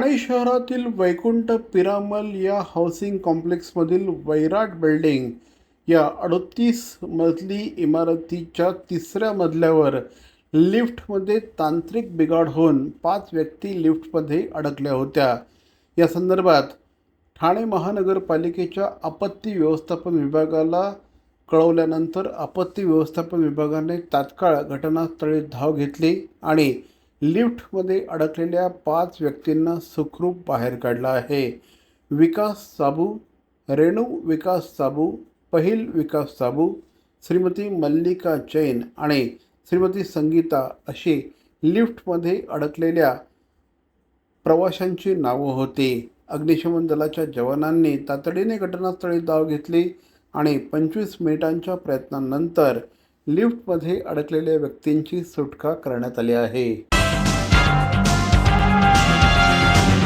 ठाणे शहरातील वैकुंठ पिरामल या housing कॉम्प्लेक्समधील Vairat building या अडतीस मजली इमारतीच्या तिसऱ्या मजल्यावर लिफ्टमध्ये तांत्रिक बिघाड होऊन पाच व्यक्ती लिफ्टमध्ये अडकल्या होत्या. या संदर्भात ठाणे महानगरपालिकेच्या आपत्ती व्यवस्थापन विभागाला कळवल्यानंतर आपत्ती व्यवस्थापन विभागाने तात्काळ घटनास्थळी धाव घेतली आणि लिफ्टमध्ये अडकलेल्या पाच व्यक्तींना सुखरूप बाहेर काढला आहे. विकास साबू रेणू विकास साबू पहिल विकास साबू श्रीमती मल्लिका जैन आणि श्रीमती संगीता अशी लिफ्टमध्ये अडकलेल्या प्रवाशांची नावं होती. अग्निशमन दलाच्या जवानांनी तातडीने घटनास्थळी धाव घेतली आणि पंचवीस मिनिटांच्या प्रयत्नानंतर लिफ्टमध्ये अडकलेल्या व्यक्तींची सुटका करण्यात आली आहे.